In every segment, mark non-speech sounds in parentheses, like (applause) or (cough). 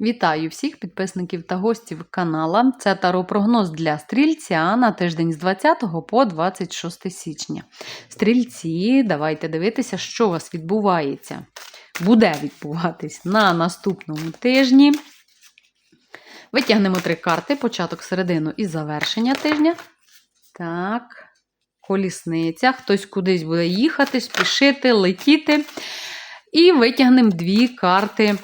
Вітаю всіх підписників та гостів канала. Це таро-прогноз для стрільця на тиждень з 20 по 26 січня. Стрільці, давайте дивитися, що у вас відбувається. Буде відбуватись на наступному тижні. Витягнемо три карти: початок, середину і завершення тижня. Так, колісниця. Хтось кудись буде їхати, спішити, летіти. І витягнемо дві карти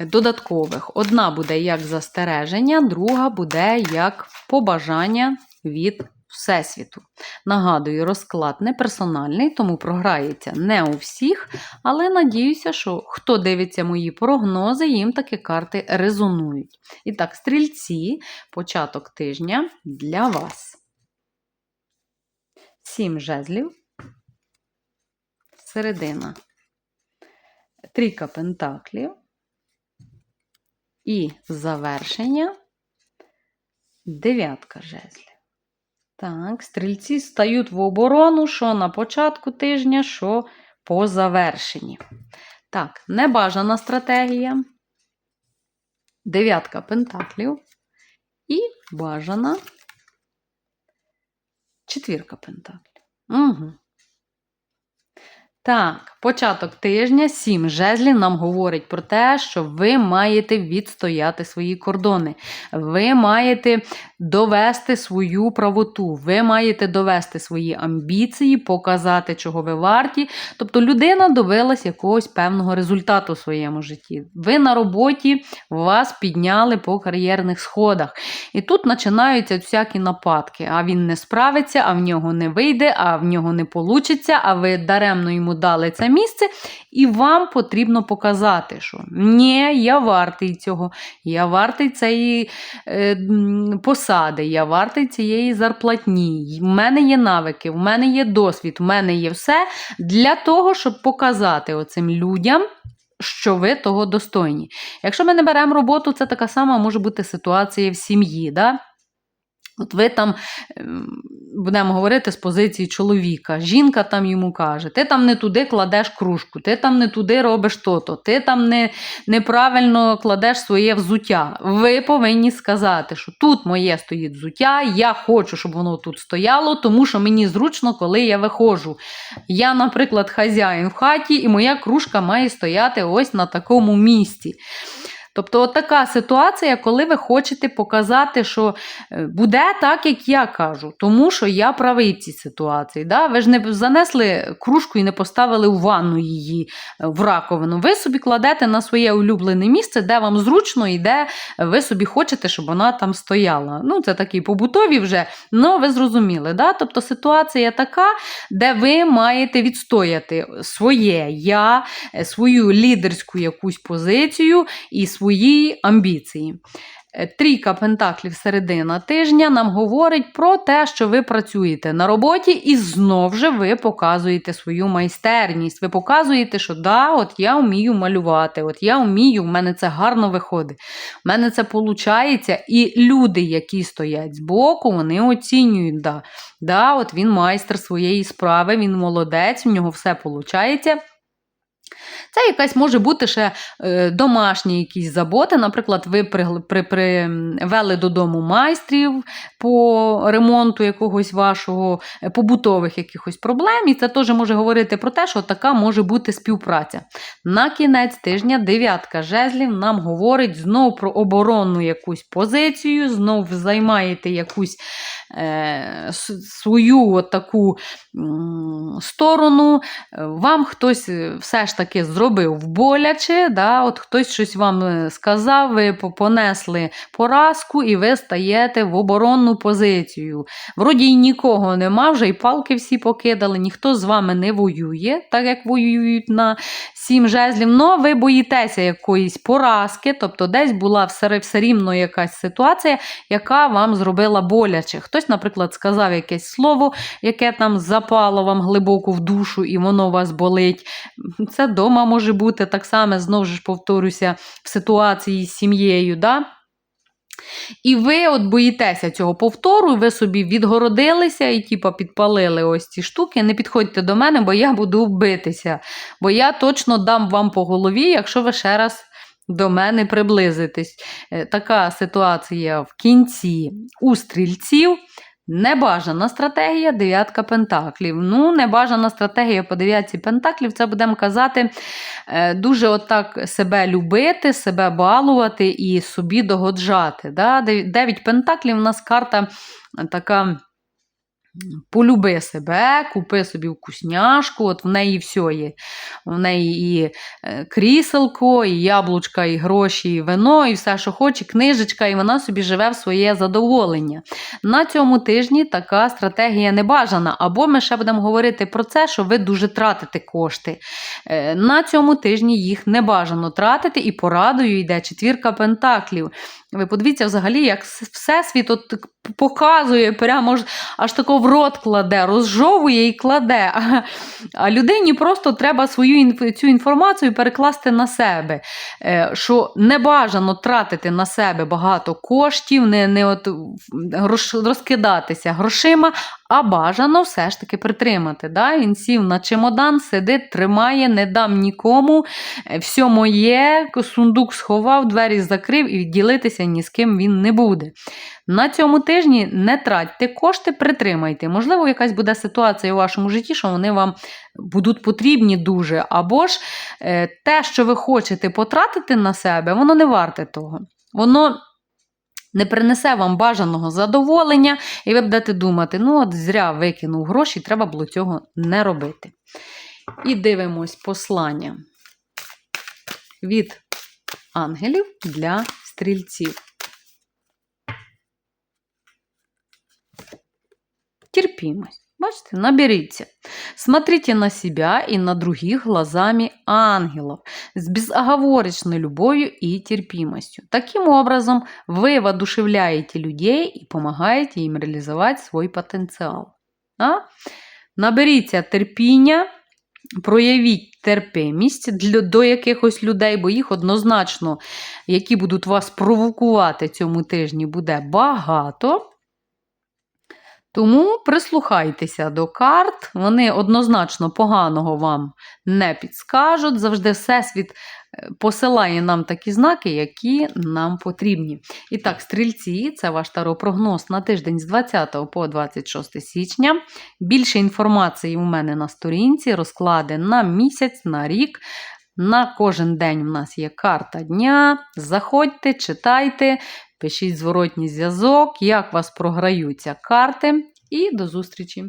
додаткових. Одна буде як застереження, друга буде як побажання від Всесвіту. Нагадую, розклад не персональний, тому програється не у всіх, але надіюся, що хто дивиться мої прогнози, їм такі карти резонують. І так, стрільці, початок тижня для вас. Сім жезлів. Середина. Трійка пентаклів. І завершення дев'ятка жезлів. Так, стрільці стають в оборону, що на початку тижня, що по завершенні. Так, небажана стратегія. Дев'ятка пентаклів. І бажана четвірка пентаклів. Угу. Так, початок тижня, сім жезлів нам говорить про те, що ви маєте відстояти свої кордони. Ви маєте довести свою правоту, ви маєте довести свої амбіції, показати, чого ви варті. Тобто людина добилась якогось певного результату в своєму житті. Ви на роботі вас підняли по кар'єрних сходах. І тут починаються всякі нападки. А він не справиться, а в нього не вийде, а в нього не вийде, а ви даремно йому дали це місце, і вам потрібно показати, що ні, я вартий цього, я вартий цієї е, посади, я вартий цієї зарплатні. В мене є навики, в мене є досвід, в мене є все для того, щоб показати оцим людям. Що ви того достойні. Якщо ми не беремо роботу, це така сама може бути ситуація в сім'ї. Да? От ви там ем, будемо говорити з позиції чоловіка. Жінка там йому каже: ти там не туди кладеш кружку, ти там не туди робиш то-то, ти там не, неправильно кладеш своє взуття. Ви повинні сказати, що тут моє стоїть взуття, я хочу, щоб воно тут стояло, тому що мені зручно, коли я виходжу. Я, наприклад, хазяїн в хаті, і моя кружка має стояти ось на такому місці. Тобто, от така ситуація, коли ви хочете показати, що е, буде так, як я кажу, тому що я правий в цій ситуації. Да? Ви ж не занесли кружку і не поставили в ванну її е, в раковину. Ви собі кладете на своє улюблене місце, де вам зручно і де ви собі хочете, щоб вона там стояла. Ну, Це такі побутові вже, ну ви зрозуміли. Да? Тобто ситуація така, де ви маєте відстояти своє я, е, свою лідерську якусь позицію і свою свої амбіції. Е, трійка пентаклів середина тижня нам говорить про те, що ви працюєте на роботі, і знов же ви показуєте свою майстерність. Ви показуєте, що да, от я вмію малювати, от я вмію, в мене це гарно виходить. В мене це виходить, і люди, які стоять збоку, вони оцінюють, да, да, от він майстер своєї справи, він молодець, в нього все виходить. Це якась може бути ще е, домашні якісь заботи. Наприклад, ви привели при, при, додому майстрів по ремонту якогось вашого е, побутових якихось проблем. І це теж може говорити про те, що така може бути співпраця. На кінець тижня дев'ятка жезлів нам говорить знов про оборонну якусь позицію, знов займаєте якусь е, свою от таку сторону. Вам хтось е, все ж таки зробив боляче, да, от хтось щось вам е, сказав, ви понесли поразку і ви стаєте в оборонну позицію. Вроді й нікого нема, вже і палки всі покидали, ніхто з вами не воює, так як воюють на сім жезлів. Но ви боїтеся якоїсь поразки, тобто десь була все, все рівно якась ситуація, яка вам зробила боляче. Хтось, наприклад, сказав якесь слово, яке там запало вам глибоко в душу, і воно вас болить. Це дома може бути так само, знову ж повторюся, в ситуації з сім'єю. Да? І ви от боїтеся цього повтору, ви собі відгородилися і типу, підпалили ось ці штуки. Не підходьте до мене, бо я буду битися. Бо я точно дам вам по голові, якщо ви ще раз до мене приблизитись. Е, Така ситуація в кінці у стрільців. Небажана стратегія дев'ятка пентаклів. Ну, небажана стратегія по дев'ятці пентаклів, це будемо казати, е, дуже отак себе любити, себе балувати і собі догоджати. Да? Дев'ять пентаклів у нас карта така. Полюби себе, купи собі вкусняшку, от в неї все є. В неї і е, кріселко, і яблучка, і гроші, і вино, і все, що хоче, книжечка, і вона собі живе в своє задоволення. На цьому тижні така стратегія не бажана. Або ми ще будемо говорити про це, що ви дуже тратите кошти. Е, На цьому тижні їх не бажано тратити, і порадою йде четвірка пентаклів. Ви подивіться взагалі, як Всесвіт от показує, прямо аж тако в рот кладе, розжовує і кладе. А, (laughs) а людині просто треба свою цю інформацію перекласти на себе. Е, Що не бажано тратити на себе багато коштів, не, не от розкидатися грошима, а бажано все ж таки притримати. Да? Він сів на чемодан, сидить, тримає, не дам нікому. Е, Все моє, сундук сховав, двері закрив і ділитися ні з ким він не буде. На цьому тижні не тратьте кошти, притримайте. Можливо, якась буде ситуація у вашому житті, що вони вам будуть потрібні дуже. Або ж е, те, що ви хочете потратити на себе, воно не варте того. Воно не принесе вам бажаного задоволення, і ви будете думати, ну от зря викинув гроші, треба було цього не робити. І дивимось послання від ангелів для стрільців. Терпимость. Бачите, наберите. Смотрите на себя и на других глазами ангелов с безоговорочной любовью и терпимостью. Таким образом, вы воодушевляете людей и помогаете им реализовать свой потенціал. А? Наберіться терпіння, проявіть терпимість для, до якихось людей, бо їх однозначно, які будуть вас провокувати цьому тижні, буде багато. Тому прислухайтеся до карт, вони однозначно поганого вам не підскажуть. Завжди Всесвіт е, посилає нам такі знаки, які нам потрібні. І так, стрільці, це ваш таропрогноз на тиждень з 20 по 26 січня. Більше інформації у мене на сторінці, розклади на місяць, на рік. На кожен день в нас є карта дня. Заходьте, читайте, пишіть зворотній зв'язок, як вас програються карти. І до зустрічі!